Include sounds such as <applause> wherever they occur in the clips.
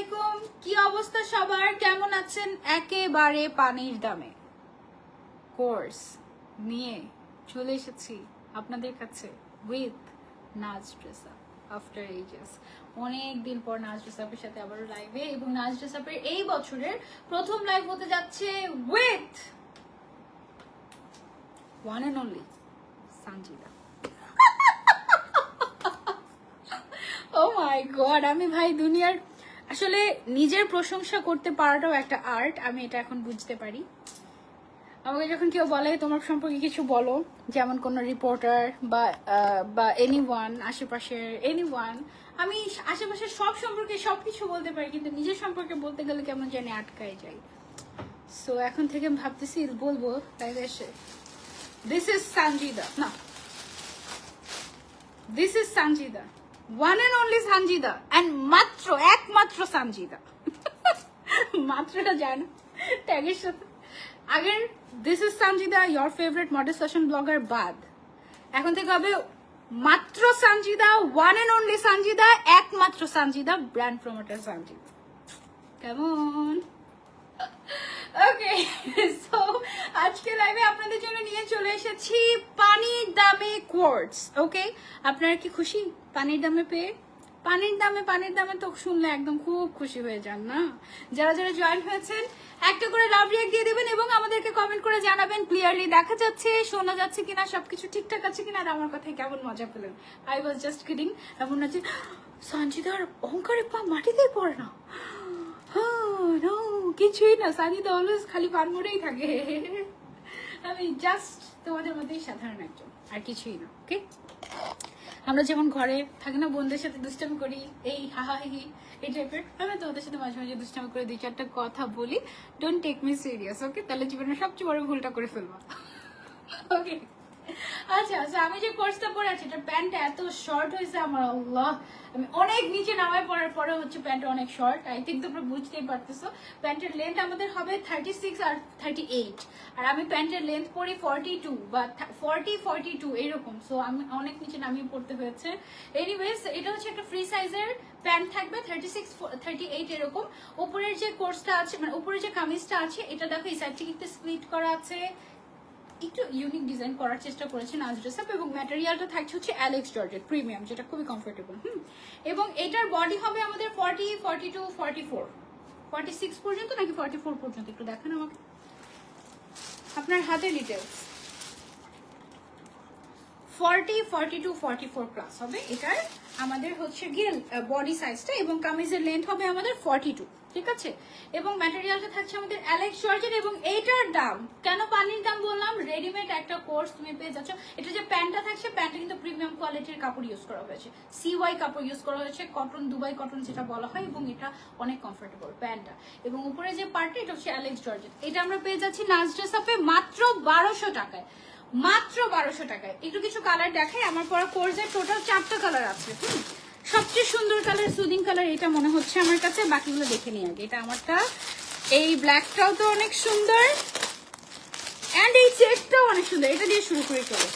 আলাইকুম। কি অবস্থা সবার? কেমন আছেন? একেবারে পানির দামে। কোর্স নিয়ে চলে এসেছি আপনাদের কাছে উইথ নাচ ড্রেস আফটার অনেক দিন পর নাচ সাথে আবারও লাইভে এবং নাচ এই বছরের প্রথম লাইভ হতে যাচ্ছে with one and only Sanjida oh my god আমি ভাই দুনিয়ার আসলে নিজের প্রশংসা করতে পারাটাও একটা আর্ট আমি এটা এখন বুঝতে পারি। আমাকে যখন কেউ বলে তোমার সম্পর্কে কিছু বলো, যেমন কোনো রিপোর্টার বা বা এনি ওয়ান আশেপাশের এনি ওয়ান আমি আশেপাশের সব সম্পর্কে সব কিছু বলতে পারি, কিন্তু নিজের সম্পর্কে বলতে গেলে কেমন জানি আটকায় যাই। সো এখন থেকে আমি ভাবতেছি বলব, তাই দিস ইজ সানজিদা না this is Sanjida one and only Sanjida and মাত্র, একমাত্র সানজিদা মাত্রটা জানো? ট্যাগের সাথে। আগের this is Sanjida your favourite model session blogger বাদ। এখন থেকে হবে মাত্র Sanjida one and only Sanjida একমাত্র সানজিদা ব্র্যান্ড প্রমোটার সানজিদা কেমন? ওকে সো আজকে লাইভে আপনাদের জন্য নিয়ে চলে এসেছি পানির দামে কোর্টস ওকে আপনারা কি খুশি? পানির দামে পেয়ে? পানির দামে পানির দামে তো শুনলে একদম খুব খুশি হয়ে যান, না? যারা যারা জয়েন হয়েছেন, একটা করে লাভ রিয়াক্ট দিয়ে দেবেন এবং আমাদেরকে কমেন্ট করে জানাবেন ক্লিয়ারলি দেখা যাচ্ছে, শোনা যাচ্ছে কিনা, সবকিছু ঠিকঠাক আছে কিনা, আর আমার কথায় কেমন মজা পেলেন? আই ওয়াজ জাস্ট কিডিং এমন যে সঞ্জিতার অহংকারে পা মাটিতেই পড়ে না। নো কিছুই না তো অলওয়েজ খালি পান থাকে। আমি জাস্ট তোমাদের মধ্যেই সাধারণ একজন, আর কিছুই না ওকে আমরা যেমন ঘরে থাকি না বোনদের সাথে দুষ্টামি করি, এই হাহা হি এই টাইপের আমি তোমাদের সাথে মাঝে মাঝে দুষ্টামি করে দুই চারটা কথা বলি। Don't take me serious okay তাহলে জীবনের সবচেয়ে বড় ভুলটা করে ফেলব। <laughs> ওকে আচ্ছা আচ্ছা আমি যে কোর্সটা পরে আছি এটা প্যান্টটা এত শর্ট হয়েছে আমার, আল্লাহ। আমি অনেক নিচে নামায় পড়ার পরে হচ্ছে প্যান্ট অনেক শর্ট আই থিঙ্ক তোমরা বুঝতেই পারতেছো। প্যান্টের লেন্থ আমাদের হবে থার্টি সিক্স আর থার্টি এইট আর আমি প্যান্টের লেন্থ পরি ফর্টি টু বা ফর্টি ফর্টি টু এরকম। সো আমি অনেক নিচে নামিয়ে পড়তে হয়েছে। এনিওয়েজ এটা হচ্ছে একটা ফ্রি সাইজের প্যান্ট থাকবে থার্টি সিক্স থার্টি এইট এরকম। উপরের যে কোর্সটা আছে মানে উপরের যে কামিজটা আছে, এটা দেখো, এই সাইড থেকে একটু স্প্লিট করা আছে। একটু ইউনিক ডিজাইন করার চেষ্টা করেছেন আজ ড্রেস এবং ম্যাটেরিয়ালটা থাকছে হচ্ছে অ্যালেক্স জর্জেট প্রিমিয়াম যেটা খুবই কমফোর্টেবল হুম? এবং এটার বডি হবে আমাদের forty forty two forty four forty six পর্যন্ত নাকি ফর্টি ফোর পর্যন্ত? একটু দেখান আমাকে। আপনার হাতের details forty forty two, forty four plus হবে। এটার আমাদের হচ্ছে গিয়ে বডি সাইজটা এবং কামিজের লেন্থ হবে আমাদের ফর্টি টু ঠিক আছে? এবং ম্যাটেরিয়ালটা থাকছে আমাদের অ্যালেক্স জর্জের এবং এইটার দাম, কেন পানির দাম বললাম? রেডিমেড একটা কোর্স তুমি পেয়ে যাচ্ছ। এটা যে প্যান্টটা থাকছে প্যান্টটা কিন্তু প্রিমিয়াম কোয়ালিটির কাপড় ইউজ করা হয়েছে। সিওয়াই কাপড় ইউজ করা হয়েছে কটন দুবাই কটন যেটা বলা হয়, এবং এটা অনেক কমফোর্টেবল প্যান্টটা এবং উপরে যে পার্টটা এটা হচ্ছে অ্যালেক্স জর্জের এটা আমরা পেয়ে যাচ্ছি নাচ ড্রেস আপে মাত্র বারোশো টাকায়। মাত্র বারোশো টাকায়। একটু কিছু কালার দেখাই, আমার পরা কোর্সের টোটাল চারটা কালার আছে সবচেয়ে সুন্দর কালার সুদিং কালার এটা মনে হচ্ছে আমার কাছে, বাকিগুলো দেখে নিই আগে। এটা আমারটা, এই ব্ল্যাকটাও তো অনেক সুন্দর অ্যান্ড এই চেকটাও অনেক সুন্দর। এটা দিয়ে শুরু করি, চলো।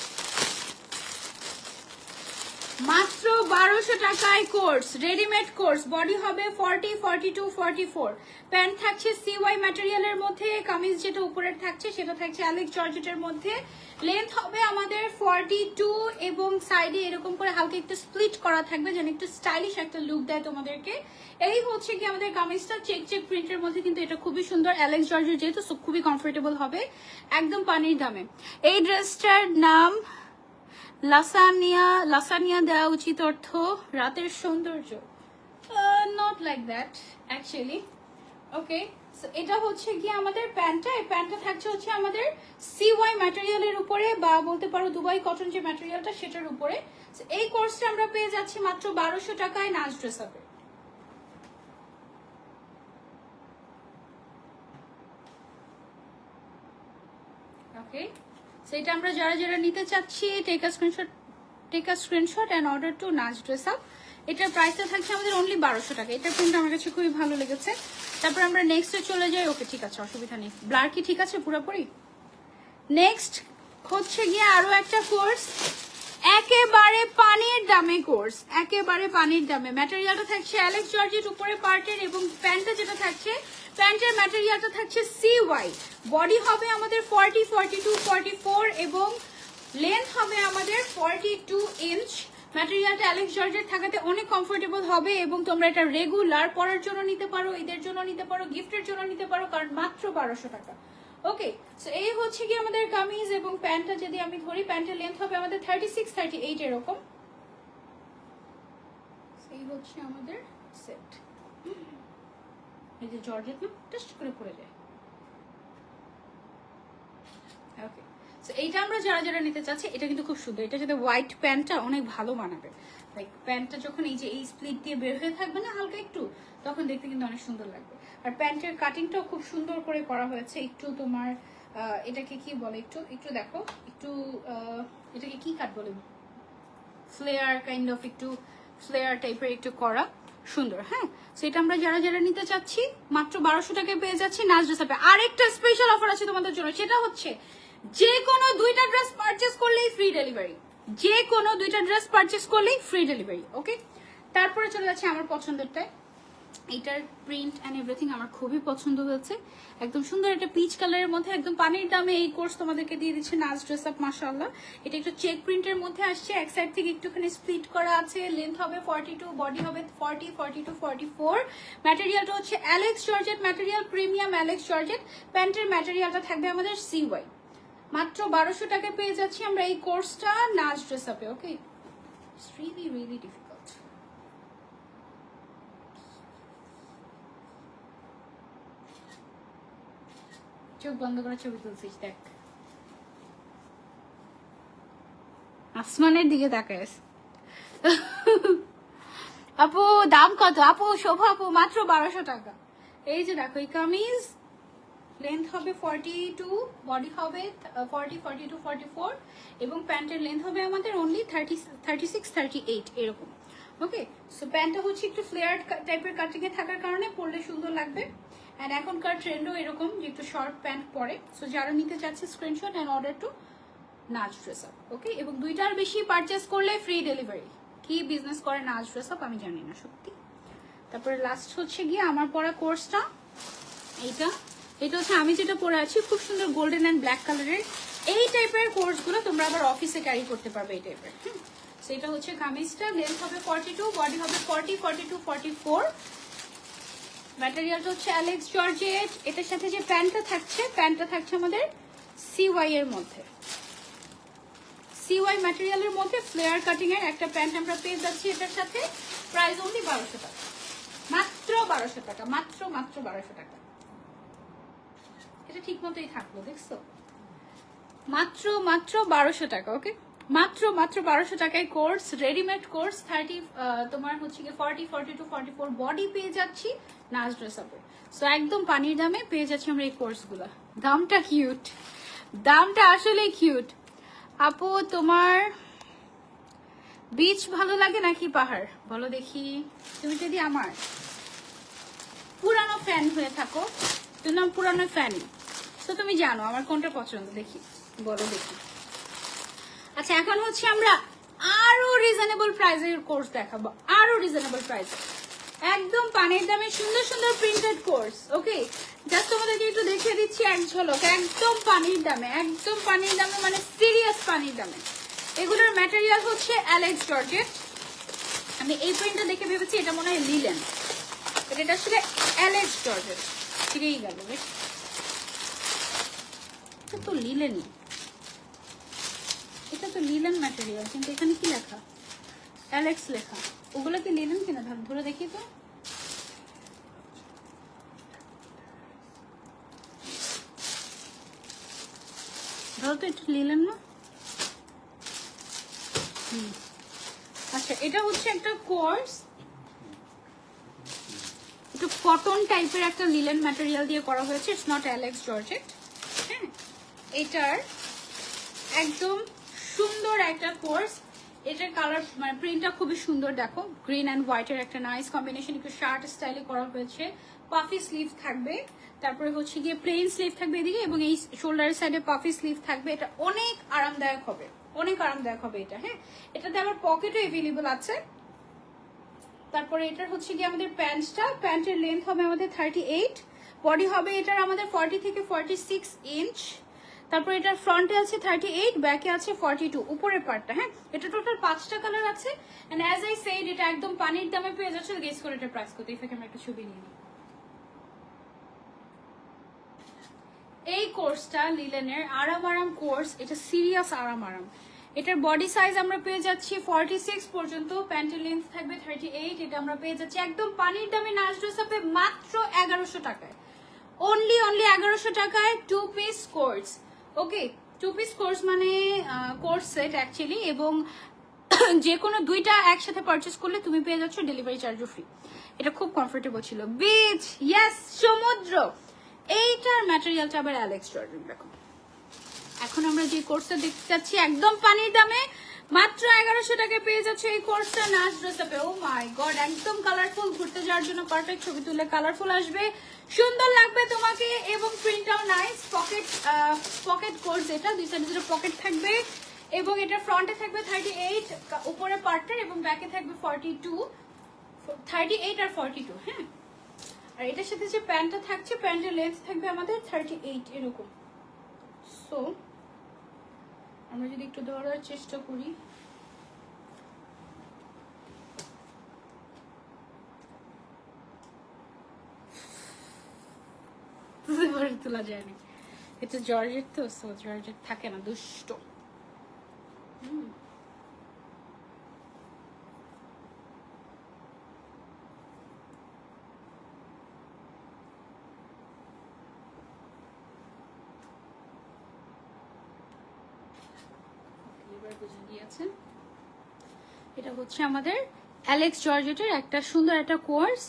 মাত্র বারোশো টাকায় কোর্স রেডিমেড কোর্স বডি হবে forty forty two forty four pant থাকছে সিওয়াই ম্যাটেরিয়ালের মধ্যে, কামিজ যেটা উপরের থাকছে, সেটা থাকছে অ্যালেক্স জর্জেটের মধ্যে। লেন্থ হবে আমাদের ফর্টি টু এবং সাইডে এরকম করে হালকা একটু স্প্লিট করা থাকবে যেন একটু স্টাইলিশ একটা লুক দেয় তোমাদেরকে। এই হচ্ছে কি আমাদের কামিজটা। চেক চেক প্রিন্টের মধ্যে কিন্তু এটা খুবই সুন্দর। অ্যালেক্স জর্জের যেহেতু খুবই কমফোর্টেবল হবে। একদম পানির দামে। এই ড্রেসটার নাম লাসানিয়া লাসানিয়া দেওয়া উচিত অর্থ রাতের সৌন্দর্য। Not like that actually okay এটা হচ্ছে কি আমাদের প্যান্টটা এই প্যান্টটা থাকছে হচ্ছে আমাদের সিওয়াই ম্যাটেরিয়ালের উপরে বা বলতে পারো দুবাই কটন যে ম্যাটেরিয়ালটা সেটার উপরে। এই কোর্সটা আমরা পেয়ে যাচ্ছি মাত্র বারোশো টাকায় নাচ ড্রেস ওকে সেটা আমরা যারা যারা নিতে চাচ্ছি take a screenshot take a screenshot and order to Nach dress up এটার প্রাইসটা থাকছে আমাদের অনলি বারোশো টাকা। এটার প্রিন্ট আমার কাছে খুবই ভালো লেগেছে। তারপর আমরা নেক্সটে চলে যাই। ওকে, ঠিক আছে, অসুবিধা নেই। ব্লার কি ঠিক আছে পুরোপুরি? নেক্সট হচ্ছে গিয়ে আরও একটা কোর্স একেবারে পানির দামে কোর্স একেবারে পানির দামে। ম্যাটেরিয়ালটা থাকছে অ্যালেক্স জর্জেট উপরে পার্টের এবং প্যান্টটা যেটা থাকছে প্যান্টের ম্যাটেরিয়ালটা থাকছে সি ওয়াই বডি হবে আমাদের forty forty two forty four এবং লেন্থ হবে আমাদের ফর্টি টু ইঞ্চ ম্যাটেরিয়ালটা অ্যালেক্স জর্জেট থাকাতে অনেক কমফোর্টেবল হবে এবং তোমরা এটা রেগুলার পরার জন্য নিতে পারো, ঈদের জন্য নিতে পারো গিফটের জন্য নিতে পারো, কারণ মাত্র বারোশো টাকা। ওকে সো এই হচ্ছে কি আমাদের কামিজ এবং প্যান্টটা, যদি আমি ধরি, প্যান্টের লেন্থ হবে আমাদের থার্টি সিক্স থার্টি এইট এরকম এই হচ্ছে আমাদের সেট এই যে জর্জেট না টেস্ট করে পড়ে যায়। ওকে এইটা আমরা যারা যারা নিতে চাচ্ছি, এটা কিন্তু খুব সুন্দর। এটা সাথে হোয়াইট প্যান্টটা অনেক ভালো মানাবে। লাইক প্যান্টটা যখন এই যে এই স্প্লিট দিয়ে বের হয়ে থাকবে না, হালকা একটু, তখন দেখতে কিন্তু অনেক সুন্দর লাগবে। আর প্যান্টের কাটিংটাও খুব সুন্দর করে করা হয়েছে। একটু তোমার এটাকে কি বলে একটু একটু দেখো, একটু এটাকে কি কাট বলে? ফ্লেয়ার কাইন্ড অফ একটু ফ্লেয়ার টাইপের একটু করা। সুন্দর হ্যাঁ? সেটা আমরা যারা যারা নিতে চাচ্ছি, মাত্র বারোশো টাকায় পেয়ে যাচ্ছি। নাচ ড্রেস আপে আরেকটা স্পেশাল অফার আছে তোমাদের জন্য, সেটা হচ্ছে যে কোনো দুইটা ড্রেস পারচেস করলেই ফ্রি ডেলিভারি যে কোনো দুইটা ড্রেস পারচেস করলেই ফ্রি ডেলিভারি ওকে তারপরে চলে যাচ্ছে আমার পছন্দেরটায়। এটার প্রিন্ট অ্যান্ড এভরিথিং আমার খুবই পছন্দ হয়েছে। একদম সুন্দর একটা পিচ কালারের মধ্যে, একদম পানির দামে এই কোর্স তোমাদেরকে দিয়ে দিচ্ছে নাচ ড্রেস আপ মাসাল্লাহ এটা একটু চেক প্রিন্টের মধ্যে আসছে, এক সাইড থেকে একটুখানি স্প্লিট করা আছে লেন্থ হবে ফর্টি টু বডি হবে forty forty two forty four ম্যাটেরিয়ালটা হচ্ছে Alex georgette material premium Alex georgette প্যান্টের ম্যাটেরিয়ালটা থাকবে আমাদের সি ওয়াই মাত্র বারোশো টাকা পেয়ে যাচ্ছি আমরা এই কোর্সটা নাচ ড্রেস আপে ওকে রিয়েলি রিয়েলি ডিফিকাল্ট চোখ বন্ধ করে ছবি তুলছিস, দেখ। আসমানের দিকে তাকাস <laughs> আপু, দাম কত? আপু, শোভা আপু, মাত্র বারোশো টাকা। এই যে দেখো, এই কামিজ লেন্থ হবে ফর্টি টু বডি হবে forty forty two forty four এবং প্যান্টের লেন্থ হবে আমাদের only thirty thirty six thirty eight এরকম। ওকে সো প্যান্টটা হচ্ছে একটু ফ্লেয়ার টাইপের কাটিংয়ে থাকার কারণে পরলে সুন্দর লাগবে। অ্যান্ড এখনকার ট্রেন্ডও এরকম যে একটু শর্ট প্যান্ট পরে। সো যারা নিতে চাচ্ছে screenshot and order to Nach dress up okay এবং দুইটার বেশি পারচেস করলে ফ্রি ডেলিভারি কি বিজনেস করে নাচ ড্রেস আপ আমি জানি না, সত্যি। তারপরে লাস্ট হচ্ছে গিয়ে আমার পড়া কোর্সটা এইটা। এটা হচ্ছে আমি যেটা পরে আছি, খুব সুন্দর গোল্ডেন অ্যান্ড ব্ল্যাক কালারের এই টাইপের কোর্সগুলো তোমরা আবার অফিসে ক্যারি করতে পারবে এই টাইপের সেটা হচ্ছে কামিজটা লেন্থ হবে ফর্টি টু বডি হবে forty forty two forty four ম্যাটেরিয়ালটা হচ্ছে অ্যালেক্স জর্জেট এটার সাথে যে প্যান্টটা থাকছে প্যান্টটা থাকছে আমাদের সিওয়াই এর মধ্যে। সিওয়াই ম্যাটেরিয়ালের মধ্যে ফ্লেয়ার কাটিং এর একটা প্যান্ট আমরা পেয়ে যাচ্ছি এটার সাথে। প্রাইস অনলি বারোশো টাকা। মাত্র বারোশো টাকা, মাত্র মাত্র বারোশো টাকা। এটা ঠিক মতোই থাকল, দেখছ? মাত্র মাত্র বারোশো টাকা ওকে মাত্র মাত্র বারোশো টাকায় কোর্স রেডিমেড কোর্স থার্টি তোমার হচ্ছে কি forty forty two forty four body পেয়ে যাচ্ছি নাচ ড্রেস আপে সো একদম পানির দামে পেয়ে যাচ্ছি আমরা এই কোর্সগুলো দামটা কিউট দামটা আসলে কিউট আপু, তোমার বিচ ভালো লাগে নাকি পাহাড়? বলো দেখি। তুমি যদি আমার পুরানো ফ্যান হয়ে থাকো, তুমি নাম পুরানো ফ্যান তো তুমি জানো, আমার কোনটা পছন্দ? দেখি, বলো দেখি। আচ্ছা এখন হচ্ছে আমরা আরও রিজনেবল প্রাইসের কোর্স দেখাবো, আরও রিজনেবল প্রাইসে একদম পানির দামে সুন্দর সুন্দর প্রিন্টেড কোর্স ওকে জাস্ট তোমাদেরকে একটু দেখিয়ে দিচ্ছি, এক ঝলক, একদম পানির দামে, একদম পানির দামে মানে সিরিয়াস পানির দামে। এগুলোর ম্যাটেরিয়াল হচ্ছে অ্যালেক্স জর্জেট আমি এই প্রিন্টটা দেখে ভেবেছি, এটা মনে হয় লিলেন এটা আসলে অ্যালেক্স জর্জেট ফিরেই গেল, বেশ। এটা তো লিলেনই এটা তো লিলেন ম্যাটেরিয়াল কিন্তু এখানে কি লেখা? অ্যালেক্স লেখা। ওগুলো কি লিলেন কিনা? ধর, ধরে দেখি তো। ধরো তো একটু লিলেন না। আচ্ছা এটা হচ্ছে একটা কোর্স একটু কটন টাইপের একটা লিলেন ম্যাটেরিয়াল দিয়ে করা হয়েছে। ইটস নট অ্যালেক্স জর্জেট এটার একদম সুন্দর একটা কোর্স। এটার কালার মানে প্রিন্টটা খুবই সুন্দর, দেখো। গ্রিন অ্যান্ড হোয়াইটের একটা নাইস কম্বিনেশন একটু শার্ট স্টাইলে করা হয়েছে। পাফি স্লিভ থাকবে। তারপরে হচ্ছে গিয়ে প্লেন স্লিভ থাকবে এদিকে এবং এই শোল্ডারের সাইডে পাফি স্লিভ থাকবে। এটা অনেক আরামদায়ক হবে। অনেক আরামদায়ক হবে এটা হ্যাঁ? এটাতে আবার পকেটও এভেলেবল আছে। তারপরে এটার হচ্ছে গিয়ে আমাদের প্যান্টটা প্যান্টের লেন্থ হবে আমাদের থার্টি এইট বডি হবে এটার আমাদের ফর্টি থেকে ফর্টি সিক্স ইঞ্চ তারপর এটার ফ্রন্টে আছে থার্টি এইট ব্যাকে আছে ফর্টি টু উপরের পার্টটা হ্যাঁ? এটা টোটাল পাঁচটা কালার আছে অ্যান্ড অ্যাজ আই এটা একদম পানির দামে পেয়ে যাচ্ছে গেস করে এটা প্রাইস করতে এখানে আমরা একটা ছবি নিয়ে নিই। এই কোর্সটা লিলেনের আরাম আরাম কোর্স এটা সিরিয়াস আরাম আরাম এটার বডি সাইজ আমরা পেয়ে যাচ্ছি ফর্টি সিক্স পর্যন্ত প্যান্টের লেন্থ থাকবে থার্টি এইট এটা আমরা পেয়ে যাচ্ছি একদম পানির দামে নাচ ড্রেস মাত্র এগারোশো টাকায়। অনলি অনলি এগারোশো টাকায় two piece course okay two piece course মানে কোর্স সেট অ্যাকচুয়ালি এবং <coughs> যে কোনো দুইটা একসাথে পারচেস করলে তুমি পেয়ে যাচ্ছ ডেলিভারি চার্জও ফ্রি এটা খুব কমফোর্টেবল ছিল। বিচ ইয়াস সমুদ্র। এইটার ম্যাটেরিয়ালটা আবার অ্যালেক্স জর্ডন দেখো। এখন আমরা যে কোর্সটা দেখতে চাচ্ছি একদম পানির দামে মাত্র এগারোশো টাকায় পেয়ে যাচ্ছে এই কোর্সটা নাচ ড্রেসআপে ও মাই গড একদম কালারফুল ঘুরতে যাওয়ার জন্য পারফেক্ট ছবি তুলে কালারফুল আসবে। সুন্দর লাগবে তোমাকে এবং প্রিন্টটাও নাইস পকেট পকেট কোর্স এটা। দুই সাইডে দুটো পকেট থাকবে এবং এটা ফ্রন্টে থাকবে থার্টি এইট উপরে পার্টটার এবং ব্যাকে থাকবে ফর্টি টু থার্টি এইট আর ফর্টি টু হ্যাঁ? আর এটার সাথে যে প্যান্টটা থাকছে প্যান্টের লেন্থ থাকবে আমাদের থার্টি এইট এরকম। সো আমরা যদি একটু ধরার চেষ্টা করি। <laughs> তোলা যায় না এটা জর্জের তো জর্জের থাকে না, দুষ্ট। হুম। এটা হচ্ছে আমাদের অ্যালেক্স জর্জেটের একটা সুন্দর একটা কোর্স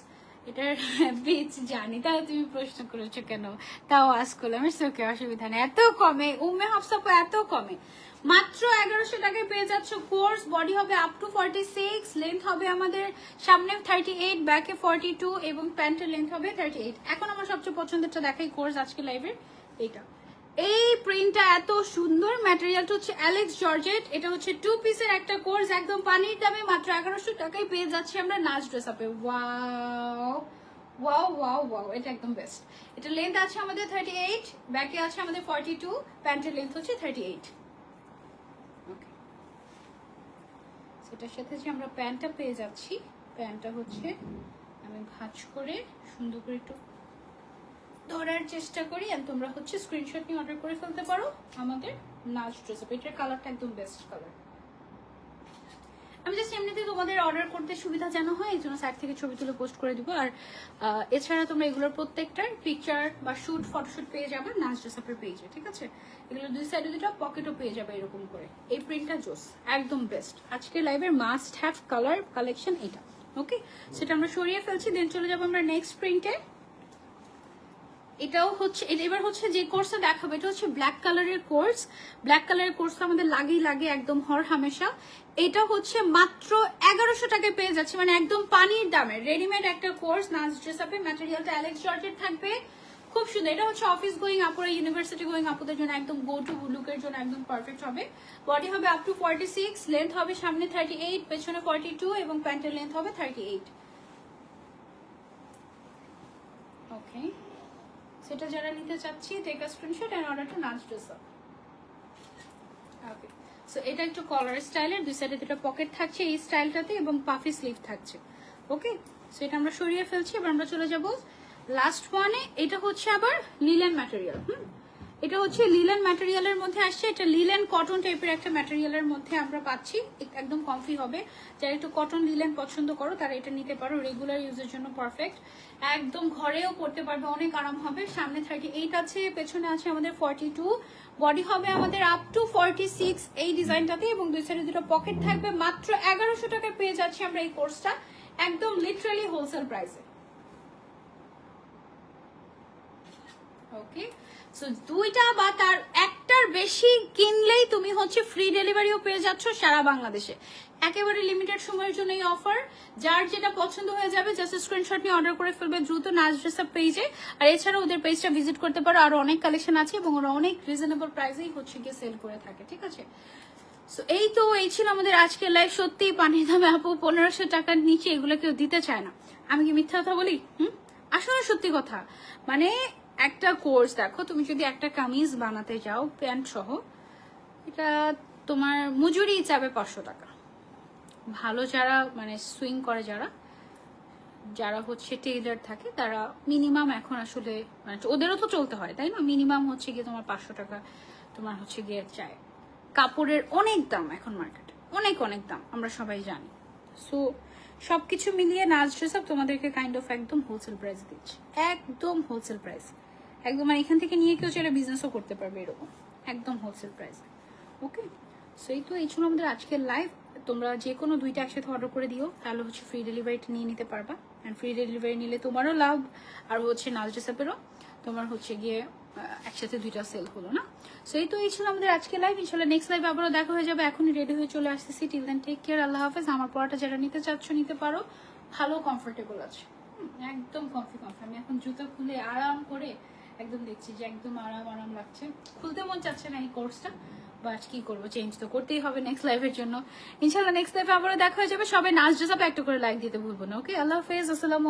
এটার বীজ জানি তাহলে তুমি প্রশ্ন করেছ কেন? তাও আজ করলাম ওকে অসুবিধা নেই। এত কমে উমে হাফসাপো এত কমে। মাত্র এগারোশো টাকায় পেয়ে যাচ্ছ কোর্স বডি হবে up to forty six length হবে আমাদের সামনে থার্টি এইট ব্যাকে ফর্টি টু এবং প্যান্টের লেন্থ হবে থার্টি এইট এখন আমার সবচেয়ে পছন্দেরটা দেখাই কোর্স আজকে লাইভের এইটা। এই প্রিন্টটা এত সুন্দর ম্যাটেরিয়ালটা হচ্ছে অ্যালেক্স জর্জেট এটা হচ্ছে টু পিসের একটা কোর্স একদম পানির দামে মাত্র এগারোশো টাকায় পেয়ে যাচ্ছি আমরা নাচ ড্রেস আপে ওয়াও ওয়াও ওয়াও ওয়াও এটা একদম বেস্ট এটা লেন্থ আছে আমাদের থার্টি এইট ব্যাকে আছে আমাদের ফর্টি টু প্যান্টের লেন্থ হচ্ছে থার্টি এইট ওকে সেটার সাথে যে আমরা প্যান্টটা পেয়ে যাচ্ছি প্যান্টটা হচ্ছে, আমি ভাঁজ করে সুন্দর করে একটু ধরার চেষ্টা করি আর তোমরা হচ্ছে স্ক্রিনশট নিয়ে অর্ডার করে ফেলতে পারো। আমাদের নাচ ড্রেস আপ এটার কালারটা একদম বেস্ট কালার আমি জাস্ট এমনিতে তোমাদের অর্ডার করতে সুবিধা যেন হয়, এই জন্য সাইট থেকে ছবি তুলে পোস্ট করে দিব। আর এছাড়া তোমরা এগুলোর প্রত্যেকটার পিকচার বা শুট ফটোশুট পেয়ে যাবে নাচ ড্রেস আপের পেজে ঠিক আছে? এগুলো দুই সাইডে দুটো পকেটও পেয়ে যাবে এরকম করে। এই প্রিন্টটা জোস একদম বেস্ট আজকের লাইভের মাস্ট হ্যাভ কালার কালেকশন এটা ওকে সেটা আমরা সরিয়ে ফেলছি দেন চলে যাব আমরা নেক্সট প্রিন্টে এটাও হচ্ছে এবার হচ্ছে যে কোর্সটা দেখাবো, এটা হচ্ছে ব্ল্যাক কালারের কোর্স ব্ল্যাক কালারের কোর্স আমাদের লাগেই লাগে একদম হর হামেশা। এটা হচ্ছে মাত্র এগারোশো টাকায় পেয়ে যাচ্ছে মানে একদম পানির দামে। রেডিমেড একটা কোর্স নাচ ড্রেস আপে ম্যাটেরিয়ালটা অ্যালেক্স জর্জের থাকবে। খুব সুন্দর, এটা হচ্ছে অফিস গোয়িং আপুরা ইউনিভার্সিটি গোয়িং আপুদের জন্য একদম গো টু লুকের জন্য একদম পারফেক্ট হবে। বডি হবে up to forty six length হবে সামনে থার্টি এইট পেছনে ফর্টি টু এবং প্যান্টের লেন্থ হবে থার্টি এইট ওকে সেটা যারা নিতে চাচ্ছি take a screenshot and order to Nach dress up okay so এটা একটু কলার স্টাইলের দুই সাইডে দুটো পকেট থাকছে এই স্টাইলটাতে এবং পাফি স্লিভ থাকছে। ওকে সো এটা আমরা সরিয়ে ফেলছি, এবার আমরা চলে যাব লাস্ট ওয়ানে এটা হচ্ছে আবার লিলেন ম্যাটেরিয়াল হুম? এটা হচ্ছে লিলেন ম্যাটেরিয়ালের মধ্যে আসছে। এটা লিলেন কটন টাইপের একটা ম্যাটেরিয়ালের মধ্যে আমরা পাচ্ছি। এক- একদম কমফি হবে। যারা একটু কটন লিলেন পছন্দ করো, তারা এটা নিতে পারো। রেগুলার ইউজের জন্য পারফেক্ট একদম ঘরেও পড়তে পারবে, অনেক আরাম হবে। সামনে থার্টি এইট আছে, পেছনে আছে আমাদের ফর্টি টু বডি হবে আমাদের আপ টু ফর্টি সিক্স এই ডিজাইনটাতে এবং দুই সাইডে দুটো পকেট থাকবে। মাত্র এগারোশো টাকায় পেয়ে যাচ্ছি আমরা এই কোর্সটা একদম লিটারালি হোলসেল প্রাইসে ওকে সো দুইটা বা তার একটার বেশি কিনলেই তুমি হচ্ছে ফ্রি ডেলিভারিও পেয়ে যাচ্ছ সারা বাংলাদেশে। একেবারে লিমিটেড সময়ের জন্য এই অফার যার যেটা পছন্দ হয়ে যাবে জাস্ট স্ক্রিনশট নিয়ে অর্ডার করে ফেলবে দ্রুত নাচ ড্রেস আপ পেজে আর এছাড়া ওদের পেজটা ভিজিট করতে পারো। আরও অনেক কালেকশন আছে এবং ওরা অনেক রিজনেবল প্রাইসেই হচ্ছে গিয়ে সেল করে থাকে, ঠিক আছে? সো এই তো, এই ছিল আমাদের আজকের লাইফ সত্যি, পানির দামে আপু পনেরোশো টাকার নিচে এগুলো কেউ দিতে চায় না। আমি কি মিথ্যা কথা বলি? হুম? আসলে সত্যি কথা। মানে একটা কোর্স দেখো, তুমি যদি একটা কামিজ বানাতে যাও, প্যান্ট সহ, এটা তোমার মজুরি যাবে পাঁচশো টাকা। ভালো যারা মানে সুইং করে যারা যারা হচ্ছে টেইলার থাকে, তারা মিনিমাম এখন আসলে মানে ওদেরও তো চলতে হয়, তাই না? মিনিমাম হচ্ছে গিয়ে তোমার পাঁচশো টাকা তোমার হচ্ছে গিয়ে চায়। কাপড়ের অনেক দাম এখন মার্কেটে অনেক অনেক দাম, আমরা সবাই জানি। সো সবকিছু মিলিয়ে নাচ ড্রেসআপ তোমাদেরকে কাইন্ড অফ একদম হোলসেল প্রাইস দিচ্ছে। একদম হোলসেল প্রাইস একদম মানে এখান থেকে নিয়ে কেউ চাইলে বিজনেসও করতে পারবে এরকম। একদম হোলসেল প্রাইস ওকে সো এই তো, এই ছিল আমাদের আজকের লাইভ তোমরা যে কোনো দুইটা একসাথে অর্ডার করে দিও, তাহলে হচ্ছে ফ্রি ডেলিভারিটা নিয়ে নিতে পারবা। অ্যান্ড ফ্রি ডেলিভারি নিলে তোমারও লাভ, আর হচ্ছে নাচ ড্রেসআপেরও তোমার হচ্ছে গিয়ে একসাথে দুইটা সেল হলো, না? সো এই তো, এই ছিল আমাদের আজকে লাইভ ইনশাল্লাহ নেক্সট লাইভ আবারও দেখা হয়ে যাবে। এখনই রেডি হয়ে চলে আসতেছি। টিল দেন টেক কেয়ার আল্লাহ হাফেজ। আমার পড়াটা যারা নিতে চাচ্ছ, নিতে পারো। ভালো কমফোর্টেবল আছে। একদম কমফি কমফি আমি এখন জুতো খুলে আরাম করে একদম দেখছি যে একদম আরাম আরাম লাগছে। খুলতে মন চাচ্ছে না এই কোর্সটা বাট কি করব? চেঞ্জ তো করতেই হবে নেক্সট লাইফের জন্য। ইনশাল্লাহ নেক্সট লাইফে আবারও দেখা হয়ে যাবে। সবাই নাচ ড্রেস একটু করে লাইক দিতে ভুলবো না ওকে আল্লাহ হাফেজ, আসসালামু